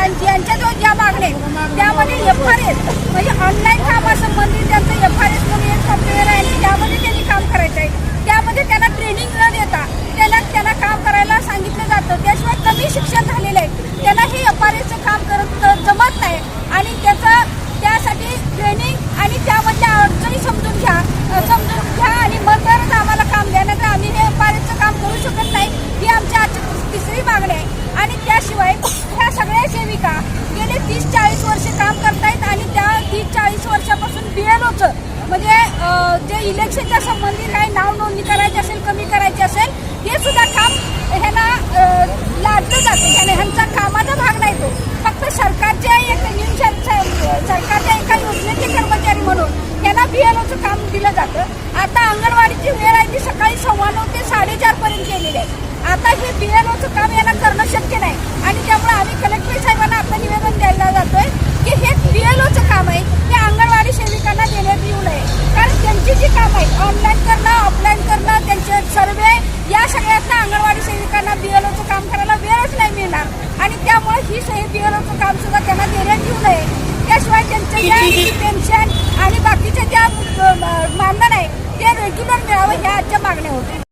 यांच्या जो ज्या मागण्या त्यामध्ये एफ आर एस म्हणजे ऑनलाईन कामासंबंधी त्यांचं एफ आर एस म्हणून एक सॉफ्टवेअर आहे त्यामध्ये त्यांनी काम करायचं आहे त्यामध्ये त्यांना ट्रेनिंग न देता त्याला त्यांना काम करायला सांगितलं जातं. त्याशिवाय कमी शिक्षण झालेलं आहे. त्यांना हे एफ आर एसचं काम करत जमत नाही. आणि का? गेले तीस चाळीस वर्ष काम करतायत आणि त्या तीस चाळीस वर्षापासून बी एल ओचं म्हणजे जे इलेक्शनच्या संबंधित काही नाव नोंदणी करायची असेल कमी करायची असेल हे सुद्धा काम ह्याला लादलं जातं. आणि ह्यांचा कामाचा भाग नाही तो. फक्त सरकारच्या एक सरकारच्या एका योजनेचे कर्मचारी म्हणून त्यांना बी एल ओचं काम दिलं जातं. आता अंगणवाडीची वेळ आहे ती सकाळी सव्वा नऊ ते साडे पेन्शन आणि बाकीच्या